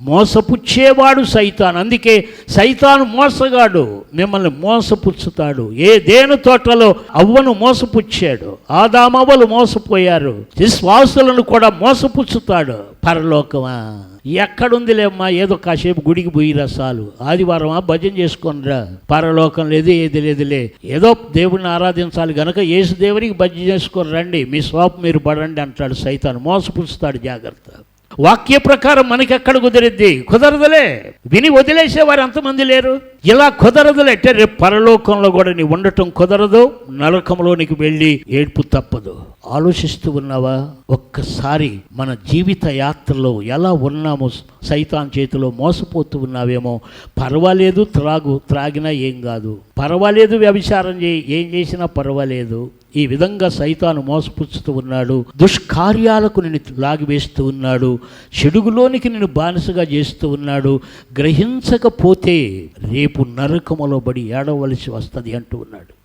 మోసపుచ్చేవాడు సైతాన్. అందుకే సైతాను మోసగాడు మిమ్మల్ని మోసపుచ్చుతాడు. ఏ దేని తోటలో అవ్వను మోసపుచ్చాడు ఆదామవ్వలు మోసపోయారు విశ్వాసులను కూడా మోసపుచ్చుతాడు పరలోకమా. ఎక్కడుందిలేమ్మా ఏదో కాసేపు గుడికి పోయి రసాలు ఆదివారమా భజన చేసుకొనిరా. పరలోకం లేదు ఏది లేదులే. ఏదో దేవుడిని ఆరాధించాలి గనక యేసు దేవునికి భజన చేసుకొని రండి. మీ స్వాప్ మీరు పడండి అంటాడు సైతాను. మోసపుచ్చుతాడు జాగ్రత్త. వాక్య ప్రకారం మనకి ఎక్కడ కుదిరిద్ది? కుదరదులే. విని వదిలేసే వారు ఎంతమంది లేరు? ఇలా కుదరదు అంటే రేపు పరలోకంలో కూడా నీ ఉండటం కుదరదు నరకంలోనికి వెళ్ళి ఏడ్పు తప్పదు. ఆలోచిస్తూ ఉన్నావా? ఒక్కసారి మన జీవిత యాత్రలో ఎలా ఉన్నామో సైతాన్ చేతిలో మోసపోతూ ఉన్నావేమో పర్వాలేదు త్రాగు త్రాగినా ఏం కాదు. పర్వాలేదు వ్యభిచారం చేయి ఏం చేసినా పర్వాలేదు. ఈ విధంగా సైతాను మోసపుచ్చుతూ ఉన్నాడు దుష్కార్యాలకు నిన్ను లాగివేస్తూ ఉన్నాడు చెడుగులోనికి నిన్ను బానిసగా చేస్తూ ఉన్నాడు. గ్రహించకపోతే రేపు నరకములో బడి ఏడవలసి వస్తుంది అంటూ ఉన్నాడు.